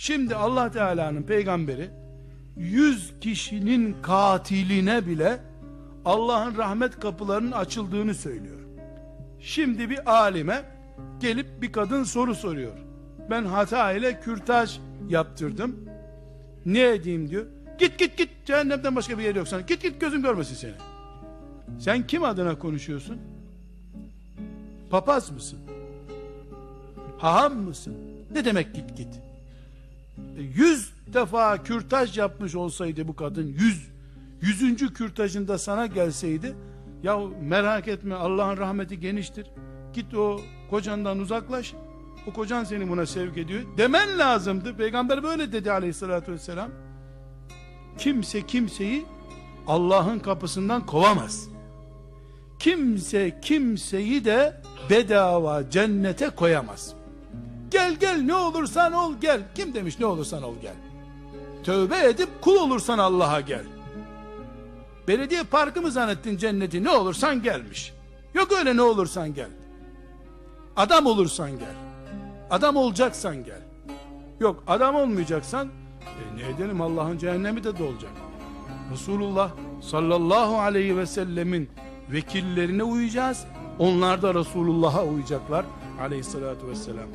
Şimdi Allah Teala'nın peygamberi 100 kişinin katiline bile Allah'ın rahmet kapılarının açıldığını söylüyor. Şimdi bir alime gelip bir kadın soru soruyor. Ben hata ile kürtaj yaptırdım. Ne edeyim diyor. Git git git cehennemden başka bir yer yok sana. Git git gözüm görmesin seni. Sen kim adına konuşuyorsun? Papaz mısın? Haham mısın? Ne demek git git? Yüz defa kürtaj yapmış olsaydı bu kadın yüz, yüzüncü kürtajında sana gelseydi ya merak etme Allah'ın rahmeti geniştir. Git o kocandan uzaklaş. O kocan seni buna sevk ediyor. Demen lazımdı. Peygamber böyle dedi aleyhissalatü vesselam. Kimse kimseyi Allah'ın kapısından kovamaz. Kimse kimseyi de bedava cennete koyamaz. Gel gel ne olursan ol gel. Kim demiş ne olursan ol gel. Tövbe edip kul olursan Allah'a gel. Belediye parkı mı zannettin cenneti ne olursan gelmiş. Yok öyle ne olursan gel. Adam olursan gel. Adam olacaksan gel. Yok adam olmayacaksan e, ne edelim Allah'ın cehennemi de dolacak. Resulullah sallallahu aleyhi ve sellemin vekillerine uyacağız. Onlar da Resulullah'a uyacaklar aleyhissalatü vesselam.